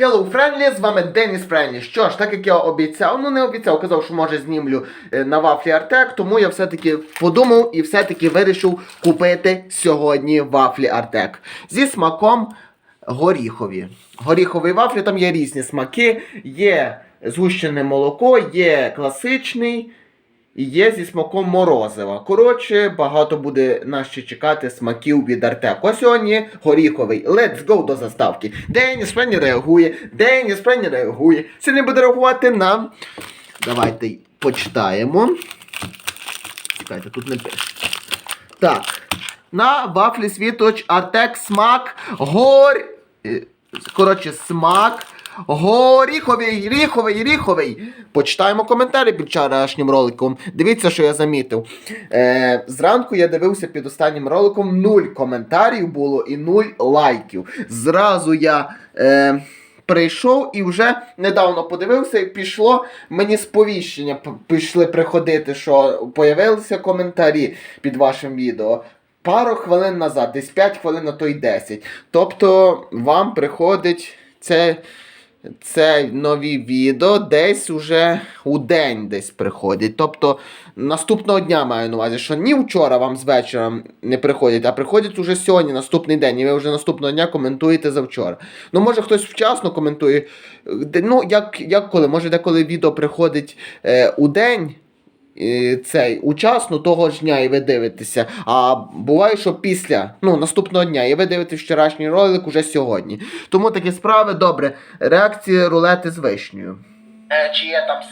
Hello Friendly, з вами Деніс Френлі. Що ж, так як я обіцяв, ну не обіцяв, казав, що може знімлю е, на вафлі Артек, тому я все-таки подумав і все-таки вирішив купити сьогодні вафлі Артек зі смаком горіхові. Горіхові вафлі, там є різні смаки, є згущене молоко, є класичний. Є зі смаком морозива. Коротше, багато буде нас ще чекати смаків від Артеку. А сьогодні горіховий. Let's go до заставки. Деніс Френі реагує. Деніс Френі реагує. Сьогодні буде реагувати нам. Давайте почитаємо. Чекайте, тут не пише. Так. На вафлі світоч Артек смак гор. е, Коротше, смак. Горіховий, ріховий, ріховий. Почитаємо коментарі під вчорашнім роликом. Дивіться, що я замітив. Е, зранку я дивився під останнім роликом, нуль коментарів було і нуль лайків. Зразу я. Е, Прийшов і вже недавно подивився, і пішло мені сповіщення. Пішли приходити, що появилися коментарі під вашим відео. Пару хвилин назад, десь 5 хвилин, а то й 10. Тобто вам приходить це, це нові відео десь уже у день десь приходять. Тобто наступного дня маю на увазі, що ні вчора вам з вечора не приходять, а приходять уже сьогодні, наступний день, і ви вже наступного дня коментуєте за вчора. Ну, може хтось вчасно коментує. Ну, як, як коли? Може, деколи відео приходить е, у день. Цей учасно того ж дня і ви дивитеся. А буває, що після ну, наступного дня і ви дивитесь вчорашній ролик уже сьогодні. Тому такі справи добре. Реакції рулети з вишнею. Е, чи є там.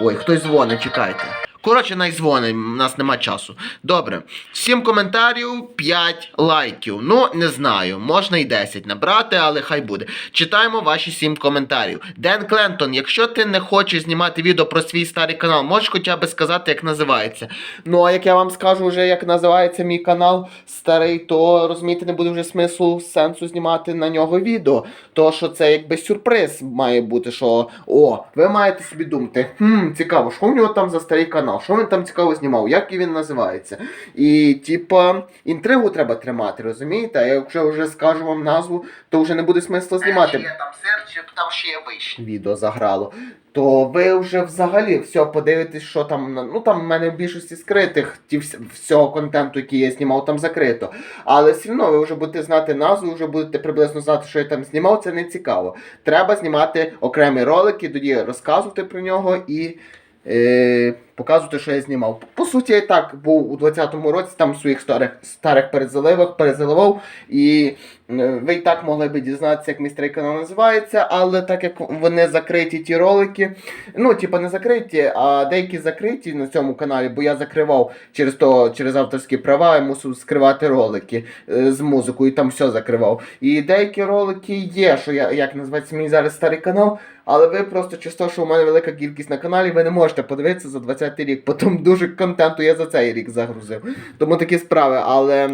Ой, хтось дзвонить, чекайте. Коротше, най дзвонить, у нас нема часу. Добре. 7 коментарів, 5 лайків. Ну, не знаю, можна і 10 набрати, але хай буде. Читаємо ваші 7 коментарів. Ден Клентон, якщо ти не хочеш знімати відео про свій старий канал, можеш хоча б сказати, як називається. Ну, а як я вам скажу вже, як називається мій канал старий, то розумієте, не буде вже смислу сенсу знімати на нього відео. То що це якби сюрприз має бути, що о, ви маєте собі думати, хм, цікаво, що в нього там за старий канал, що він там цікаво знімав, як він називається. І, типа, інтригу треба тримати, розумієте? А якщо вже скажу вам назву, то вже не буде смисла знімати. Там сер, там ще є вище відео заграло. То ви вже взагалі все подивитесь, що там. Ну там в мене в більшості скритих ті вс- всього контенту, який я знімав, там закрито. Але все одно ви вже будете знати назву, вже будете приблизно знати, що я там знімав, це не цікаво. Треба знімати окремі ролики, тоді розказувати про нього і е, показувати, що я знімав. По суті, я і так був у 20-му році, там своїх старих, старих перезаливах перезаливав, і е, ви і так могли би дізнатися, як мій старий канал називається, але так як вони закриті ті ролики, ну, типа не закриті, а деякі закриті на цьому каналі, бо я закривав через то, через авторські права, я мусив скривати ролики е, з музикою, і там все закривав. І деякі ролики є, що я як називається мій зараз старий канал. Але ви просто через те, що у мене велика кількість на каналі, ви не можете подивитися за 20-й рік. Потім дуже контенту я за цей рік загрузив. Тому такі справи. Але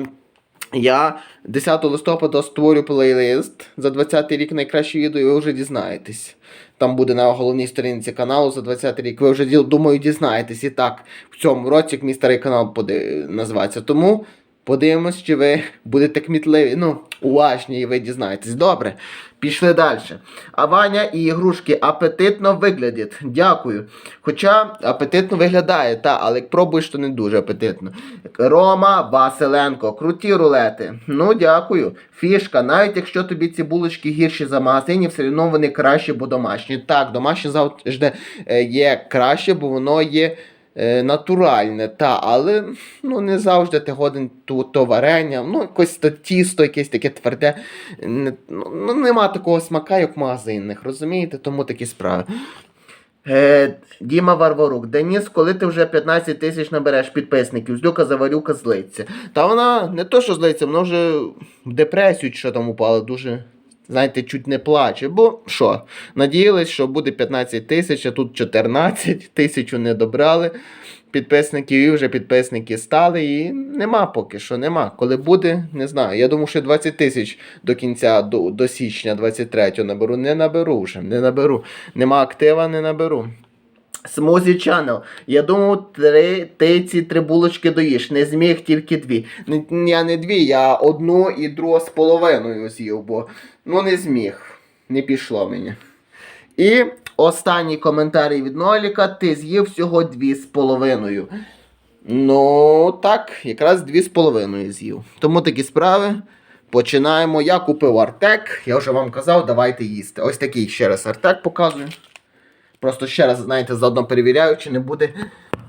я 10 листопада створю плейлист за 20-й рік найкраще відео, і ви вже дізнаєтесь. Там буде на головній сторінці каналу за 20 рік. Ви вже думаю, дізнаєтесь. І так, в цьому році, як мій старий канал буде називатися. Тому подивимось, чи ви будете кмітливі. Ну, уважні, і ви дізнаєтесь. Добре, пішли далі. А Ваня і ігрушки апетитно виглядять. Дякую. Хоча апетитно виглядає, та, але як пробуєш, то не дуже апетитно. Рома Василенко, круті рулети. Ну, дякую. Фішка, навіть якщо тобі ці булочки гірші за магазині, все одно вони краще, бо домашні. Так, домашні завжди е, є краще, бо воно є. Е, Натуральне, та, але ну, не завжди ти годен ту, то варення, ну якось то тісто, якесь таке тверде. Не, ну, ну, нема такого смака, як в магазинних, розумієте? Тому такі справи. Е, Діма Варварук, Деніс, коли ти вже 15 тисяч набереш підписників, злюка заварюка злиться. Та вона не то, що злиться, вона вже в депресію що там упала, дуже, знаєте, чуть не плаче. Бо що? Надіялись, що буде 15 тисяч, а тут 14 тисячу не добрали підписників, і вже підписники стали, і нема поки що, нема. Коли буде, не знаю. Я думаю, що 20 тисяч до кінця, до, до січня 23-го наберу. Не наберу вже, не наберу. Нема актива, не наберу. Смузі Channel. Я думав, три, ти ці три булочки доїш. Не зміг тільки дві. Я не дві, я одну і другу з половиною з'їв, бо ну не зміг. не пішло мені. І останній коментарій від Ноліка. Ти з'їв всього дві з половиною. Ну, так, якраз дві з половиною з'їв. Тому такі справи. Починаємо. Я купив Артек. Я вже вам казав, давайте їсти. Ось такий ще раз Артек показую. Просто ще раз, знаєте, заодно перевіряю, чи не буде,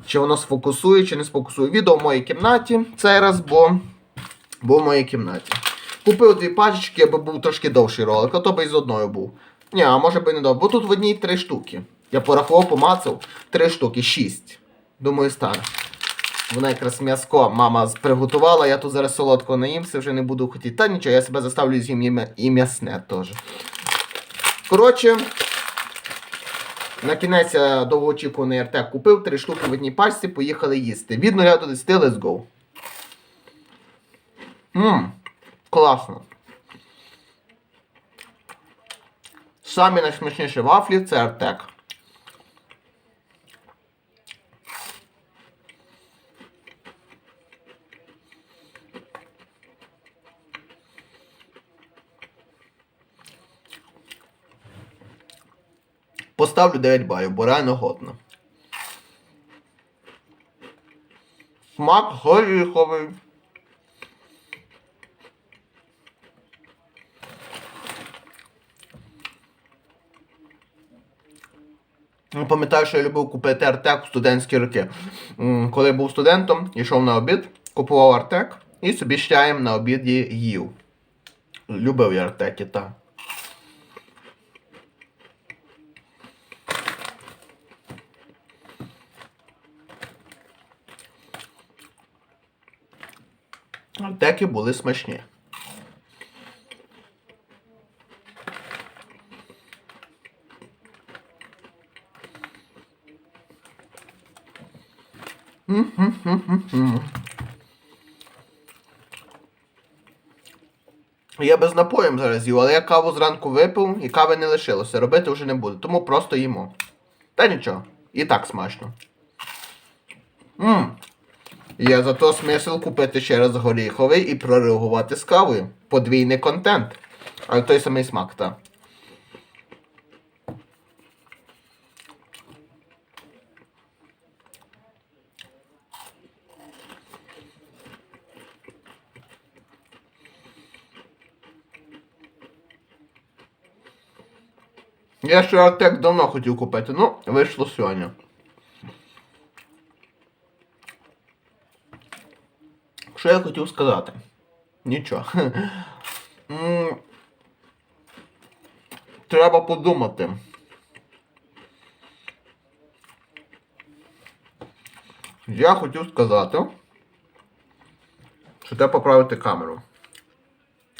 чи воно сфокусує, чи не сфокусує. Відео в моїй кімнаті цей раз, бо, бо в моїй кімнаті. Купив дві пачечки, аби був трошки довший ролик, а то би і з одною був. Ні, а може би не довго. Бо тут в одній три штуки. Я порахував, помацав, три штуки, шість. Думаю, стане. Вона якраз м'яско мама приготувала, я тут зараз солодко наїмся, вже не буду хотіти. Та нічого, я себе заставлю з'їм і м'ясне теж. Коротше, на кінець довгоочікуваний артек купив, три штуки в одній пачці, поїхали їсти. Від 0 до 10, let's go. Ммм, класно. Самі найсмачніші вафлі це артек. Поставлю 9 балів, бо реально годно. Смак горіховий. Пам'ятаю, що я любив купити Артек в студентські роки. Коли був студентом, йшов на обід, купував Артек і собі чаєм на обіді їв. Любив я Артеки, так. Артеки були смачні. Я без напоєм зараз їв, але я каву зранку випив і кави не лишилося. Робити вже не буду, тому просто їмо. Та нічого, і так смачно. Мм. Є зато смисл купити ще раз горіховий і прореагувати з кавою. Подвійний контент. Але той самий смак, так. Я ще Артек давно хотів купити, ну, вийшло сьогодні. Що я хотів сказати? Нічого. Треба подумати. Я хотів сказати, що треба поправити камеру.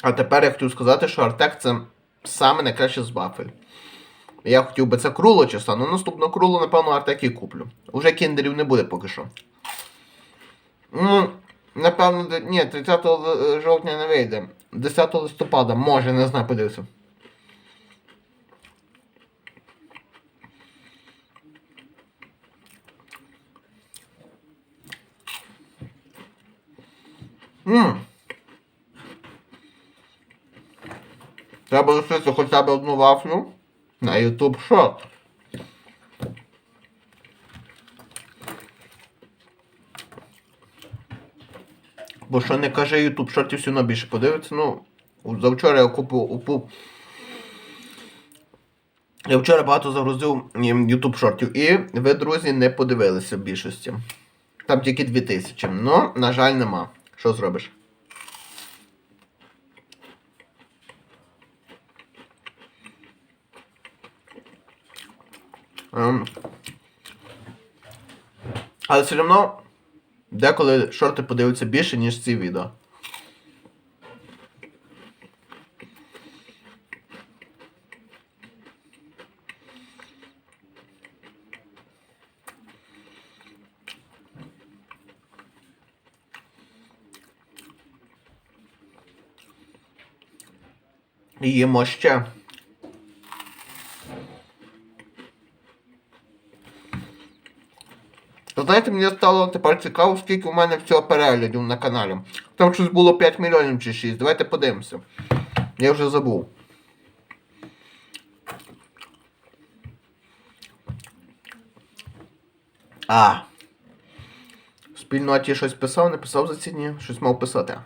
А тепер я хотів сказати, що Артек це саме найкраще з вафель. Я хотів би це круло чи стану. Наступного круло, напевно, Артек і куплю. Уже кіндерів не буде поки що. Ну, напевно, ні, 30 жовтня не вийде. 10 листопада, може, не знаю, подивився. Ммм. Треба лишити хоча б одну вафлю на YouTube Short. Бо що не каже YouTube Short, все одно більше подивиться. Ну, завчора я купив упу. Я вчора багато загрузив YouTube шортів. І ви, друзі, не подивилися в більшості. Там тільки 2000. Ну, на жаль, нема. Що зробиш? Ем. Але все одно деколи шорти подивляться більше, ніж ці відео. Їмо ще. знаєте, мені стало тепер цікаво, скільки у мене всього переглядів на каналі. Там щось було 5 мільйонів чи 6. Давайте подивимося. Я вже забув. А. В спільноті щось писав, не писав за ці дні, щось мав писати.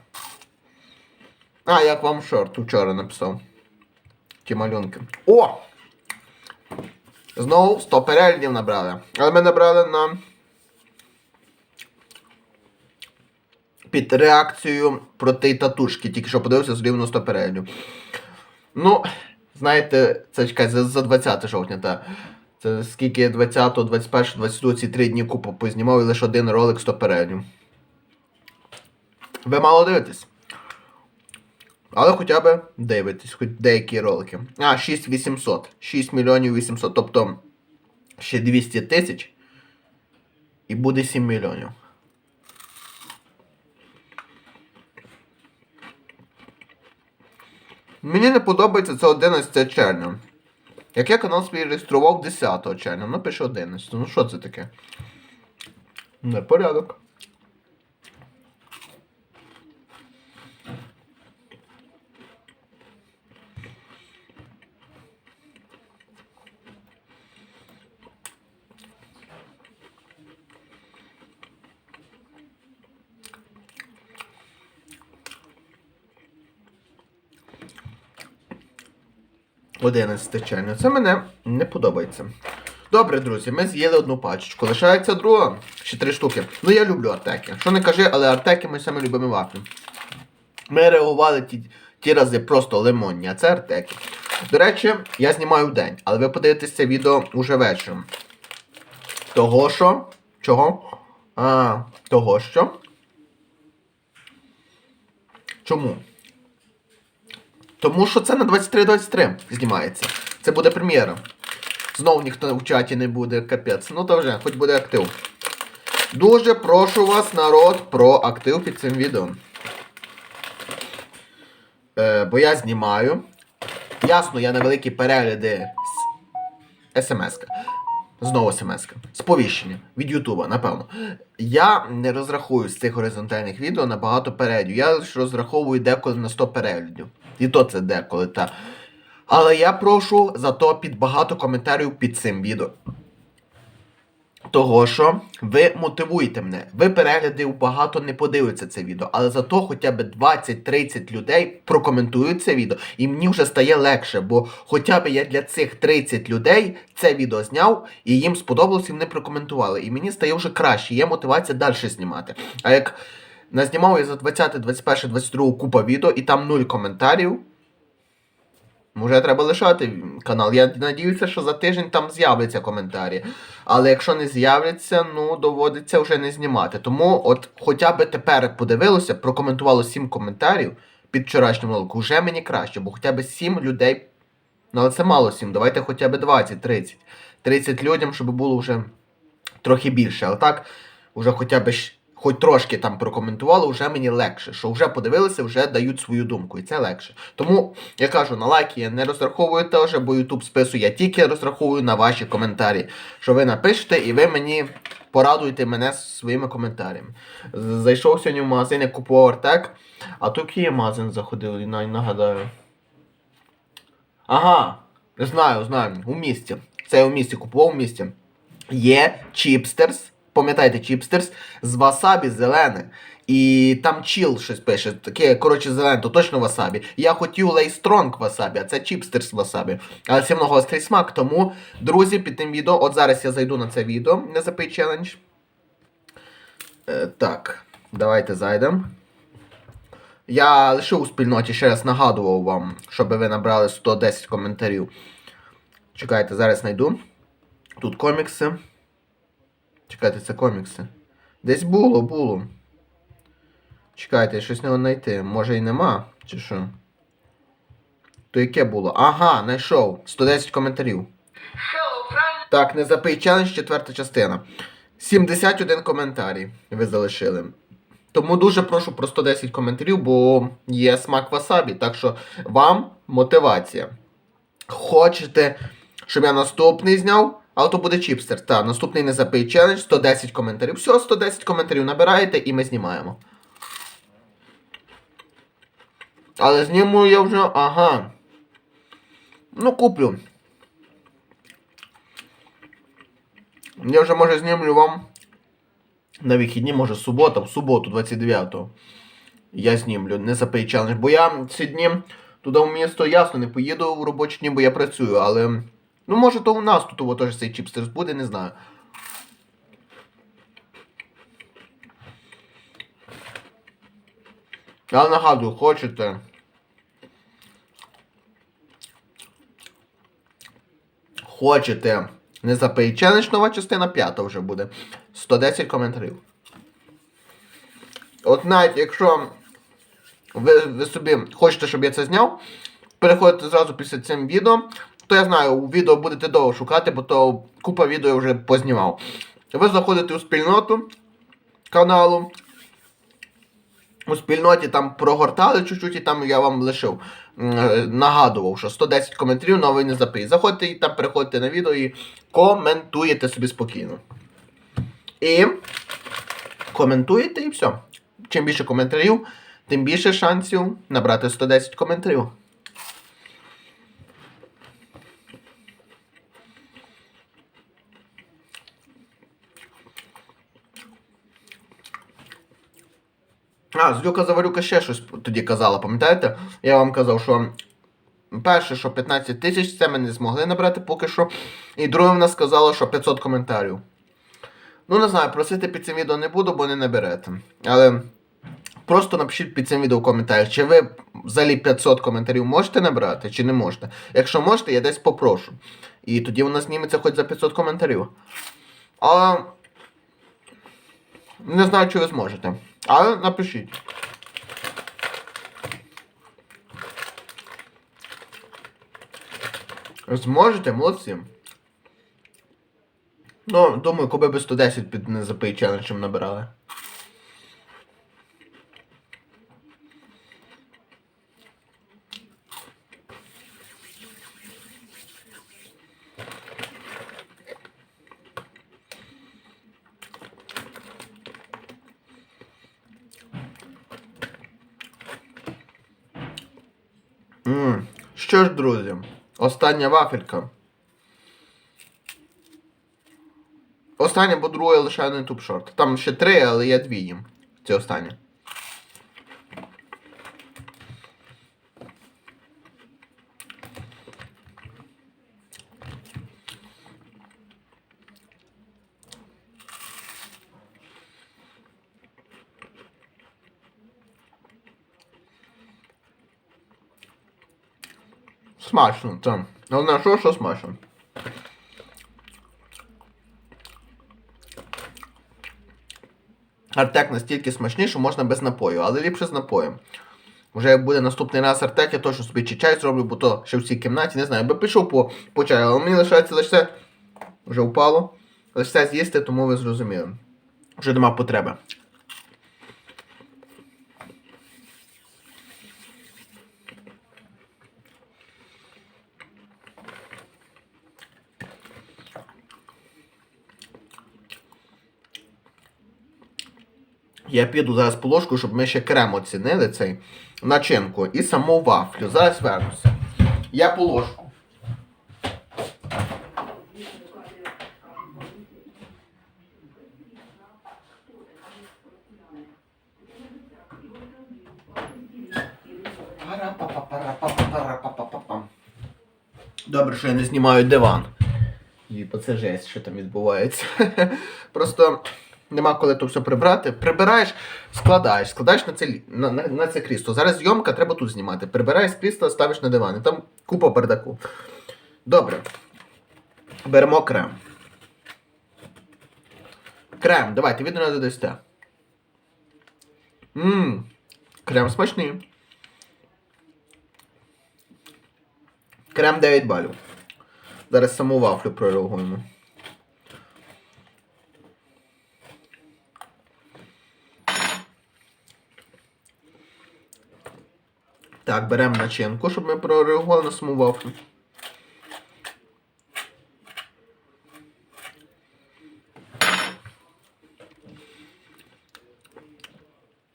А, як вам шорт вчора написав. Ті малюнки. О! Знову 100 переглядів набрали. Але ми набрали на... Під реакцію проти татушки. Тільки що подивився з рівно 100 переглядів. Ну, знаєте, це чекай, за, за 20 жовтня, так. Це скільки 20, 21, 22 ці три дні купу познімав і лише один ролик 100 переглядів. Ви мало дивитесь. Але хоча б дивитесь, хоч деякі ролики. А, 6800. 6 мільйонів 800. Тобто ще 200 тисяч. І буде 7 мільйонів. Мені не подобається це 11 червня. Як я канал свій реєстрував 10 червня, ну пише 11. Ну що це таке? Непорядок. Одинадцяте червня. Це мене не подобається. Добре, друзі, ми з'їли одну пачечку. Лишається друга. Ще три штуки. Ну я люблю артеки. Що не кажи, але артеки ми саме любимо вафлі. Ми реагували ті, ті рази просто лимонні, а це артеки. До речі, я знімаю в день, але ви подивитесь це відео уже вечором. Того що? Чого? А, того що? Чому? Тому що це на 23-23 знімається. Це буде прем'єра. Знову ніхто в чаті не буде, капець. Ну то вже, хоч буде актив. Дуже прошу вас, народ, про актив під цим відео. Е, бо я знімаю. Ясно, я на великі перегляди смс-ка. Знову смс-ка. Сповіщення від Ютуба, напевно. Я не розрахую з цих горизонтальних відео на багато переглядів. Я лише розраховую деколи на 100 переглядів. І то це деколи, та. Але я прошу зато під багато коментарів під цим відео. Того що ви мотивуєте мене. Ви переглядів багато не подивиться це відео, але зато хоча б 20-30 людей прокоментують це відео, і мені вже стає легше, бо хоча б я для цих 30 людей це відео зняв, і їм сподобалось, і вони прокоментували. І мені стає вже краще, є мотивація далі знімати. А як назнімав я за 20, 21, 22 купа відео, і там нуль коментарів. Може, треба лишати канал. Я надіюся, що за тиждень там з'являться коментарі. Але якщо не з'являться, ну доводиться вже не знімати. Тому, от хоча б тепер подивилося, прокоментувало 7 коментарів під вчорашнім роликом, вже мені краще, бо хоча б 7 людей. Ну, але це мало 7, давайте хоча б 20-30. 30 людям, щоб було вже трохи більше. Але так, вже хоча б хоч трошки там прокоментували, вже мені легше. Що вже подивилися, вже дають свою думку, і це легше. Тому я кажу, на лайки я не розраховую теж, бо YouTube списує, я тільки розраховую на ваші коментарі. Що ви напишете, і ви мені порадуєте мене своїми коментарями. Зайшов сьогодні в магазин, я купував Артек, а тут я магазин заходив, і нагадаю. Ага, знаю, знаю, у місті. Це у місті купував у місті. Є чіпстерс. Пам'ятаєте, чіпстерс з васабі зелене. І там чіл щось пише. Таке, коротше, зелене, то точно васабі. Я хотів лейстронг васабі, а це чіпстерс васабі. Але це много гострий смак. Тому, друзі, під тим відео, от зараз я зайду на це відео, не запий челендж. Е, так, давайте зайдемо. Я лише у спільноті ще раз нагадував вам, щоб ви набрали 110 коментарів. Чекайте, зараз знайду. Тут комікси. Чекайте, це комікси. Десь було, було. Чекайте, щось не знайти. Може і нема, чи що? То яке було? Ага, знайшов. 110 коментарів. Так, не запий челендж, четверта частина. 71 коментарій ви залишили. Тому дуже прошу про 110 коментарів, бо є смак васабі. Так що вам мотивація. Хочете, щоб я наступний зняв? Але то буде чіпстер. Так, наступний не запий челендж, 110 коментарів. Все, 110 коментарів набираєте і ми знімаємо. Але зніму я вже. Ага. Ну, куплю. Я вже може знімлю вам на вихідні, може субота, в суботу, 29-го. Я знімлю, не запий челендж. Бо я ці дні туди в місто ясно не поїду в робочі дні, бо я працюю, але. Ну, може, то у нас тут теж цей чіпстерс буде, не знаю. Я нагадую, хочете. Хочете. Не запий челендж, нова частина п'ята вже буде. 110 коментарів. От навіть якщо ви, ви собі хочете, щоб я це зняв, переходите зразу після цим відео, то я знаю, відео будете довго шукати, бо то купа відео я вже познімав. Ви заходите у спільноту каналу. У спільноті там прогортали чуть-чуть, і там я вам лишив. е, Нагадував, що 110 коментарів, новий не запий. Заходьте і там переходите на відео і коментуєте собі спокійно. І коментуєте і все. Чим більше коментарів, тим більше шансів набрати 110 коментарів. А, Злюка Заварюка ще щось тоді казала, пам'ятаєте? Я вам казав, що перше, що 15 тисяч, це ми не змогли набрати поки що. І друге вона сказала, що 500 коментарів. Ну, не знаю, просити під цим відео не буду, бо не наберете. Але просто напишіть під цим відео в коментарях, чи ви взагалі 500 коментарів можете набрати, чи не можете. Якщо можете, я десь попрошу. І тоді вона зніметься хоч за 500 коментарів. Але не знаю, чи ви зможете. Але напишіть. Зможете, молодці. Ну, думаю, коли би 110 під не запий челенджем набирали. М, Що ж, друзі, остання вафелька. Остання, бо друге лишаю на YouTube шорт. Там ще три, але я дві їм. Це останнє. Смачно, так. Головне, що, що смачно. Артек настільки смачний, що можна без напою, але ліпше з напоєм. Вже як буде наступний раз артек, я точно собі чи чай зроблю, бо то ще в цій кімнаті, не знаю, я би пішов по, по чаю, але мені лишається лише вже впало. Лише з'їсти, тому ви зрозуміли. Вже нема потреби. Я піду зараз по ложку, щоб ми ще крем оцінили цей начинку і саму вафлю. Зараз вернуся. Я по ложку. Добре, що я не знімаю диван. І по це жесть, що там відбувається. Просто нема коли то все прибрати. Прибираєш, складаєш, складаєш на це, на, на, на це крісло. Зараз зйомка, треба тут знімати. Прибираєш з крісла, ставиш на диван. І там купа бардаку. Добре. Беремо крем. Крем, давайте, від не додасте. Ммм, крем смачний. Крем 9 балів. Зараз саму вафлю прореагуємо. Так, беремо начинку, щоб ми прореагували на саму вафлю.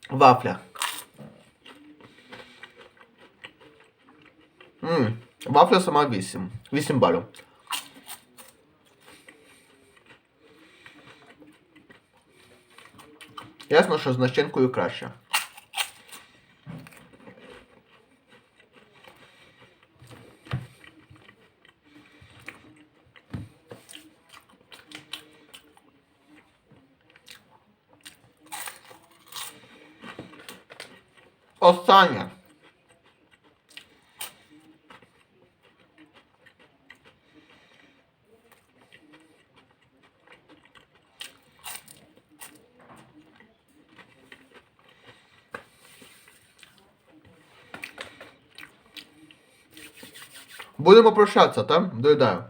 Вафля. Ммм, вафля сама 8. 8 балів. Ясно, що з начинкою краще. Останнє. Будемо прощатися, так? Доїдаю.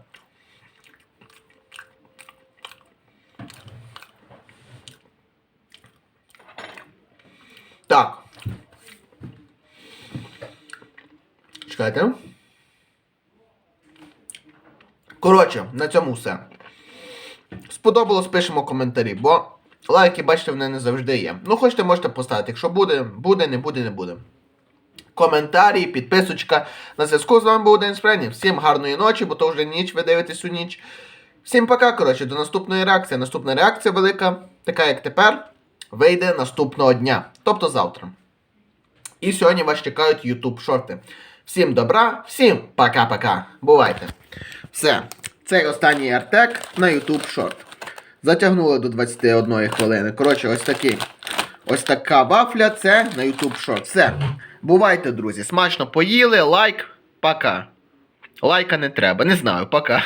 Так. Чекайте. Коротше, на цьому все. Сподобалось, пишемо коментарі, бо лайки, бачите, вони не завжди є. Ну, хочете, можете поставити. Якщо буде, буде, не буде, не буде. Коментарі, підписочка. На зв'язку з вами був День Спрені. Всім гарної ночі, бо то вже ніч, ви дивитесь у ніч. Всім пока, коротше, до наступної реакції. Наступна реакція велика, така як тепер, вийде наступного дня, тобто завтра. І сьогодні вас чекають YouTube шорти. Всім добра, всім пока-пока. Бувайте. Все. Цей останній артек на YouTube шорт. Затягнули до 21 хвилини. Коротше, ось такий. Ось така вафля, це на YouTube шорт. Все. Бувайте, друзі. Смачно поїли, лайк, пока. Лайка не треба, не знаю, пока.